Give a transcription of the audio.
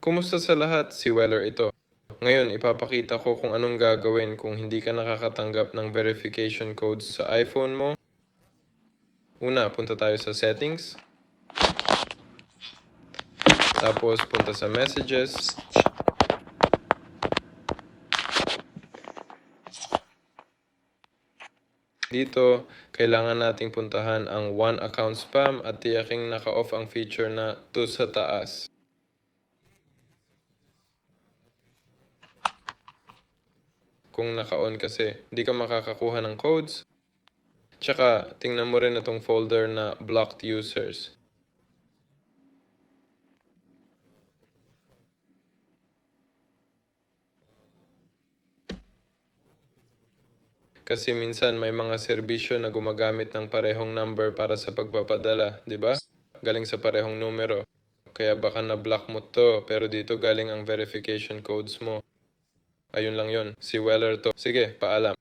Kumusta sa lahat? Si Weller ito. Ngayon, ipapakita ko kung anong gagawin kung hindi ka nakakatanggap ng verification codes sa iPhone mo. Una, punta tayo sa settings. Tapos, punta sa messages. Dito, kailangan nating puntahan ang One Account Spam at tiyaking naka-off ang feature na to sa taas. Kung naka-on kasi, hindi ka makakakuha ng codes. Tsaka, tingnan mo rin itong folder na blocked users. Kasi minsan may mga serbisyo na gumagamit ng parehong number para sa pagpapadala, di ba? Galing sa parehong numero. Kaya baka na-block mo to, pero dito galing ang verification codes mo. Ayun lang yon. Si Weller to. Sige, paalam.